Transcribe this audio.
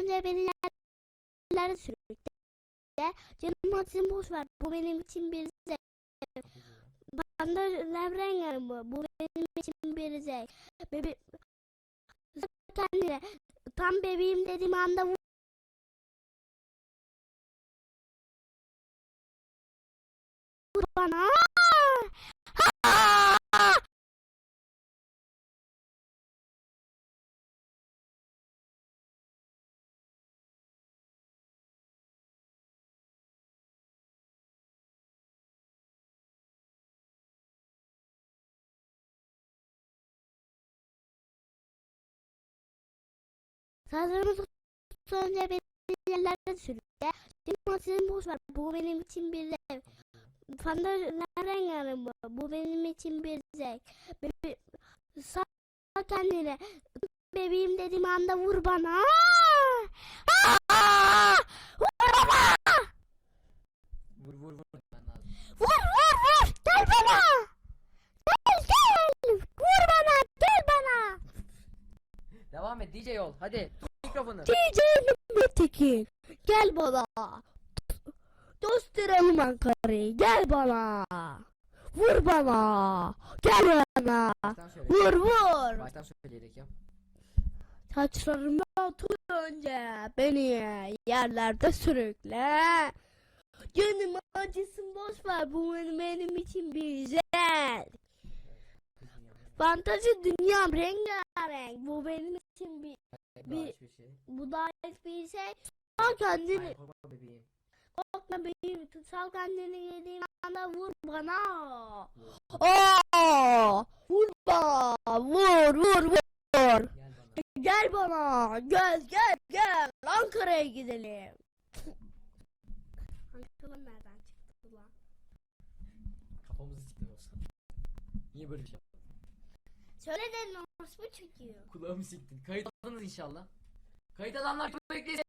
önce beni yerlere sürükle. Canım acısın boş ver. Bu benim için bir zevk. Bana nevren yanımı. Bu benim için bir zevk. Bebe kendine tam bebeğim dediğim anda vur bana. Sazlarımı önce beni yerlere sürükle. Canım sizin boş ver. Bu benim için bir zevk. Fanda nereden yanımı? Bu benim için bir zevk. Bebe sağ kendine. Bebeğim dediğim anda vur bana. Aa! Vur bana! Vur vur vur. Vur vur vur! Gel bana! Gel gel! Vur bana! Gel bana! Devam et DJ ol. Hadi. Mikrofonu. DJ Tekin gel bana. Dostlarım Ankara'yı gel bana. Vur bana. Gel bana. Vur vur. Baştan söyleyerek yap. Saçlarımı tut önce beni yerlerde sürükle. Canım acısın boş ver bu benim, benim için bir güzel. Fantazi dünyam rengarenk bu benim için bir Bir... Bir- bir şey. bu da bir şey. Sal kendini Ay korkma bebeğim. korkma bebeğim sal kendini yediğin anda vur bana. Aa, vur bana vur vur vur. Gel bana. Gel bana gel gel gel Ankara'ya gidelim. Ankara nereden çıktı lan? Kafamızı siktin olsa. Niye böyle bir şey? Söyle de nasıl çıkıyor? Kulağımı siktin. Kayıt aldınız inşallah. Kayıt alanlar çok beklesin.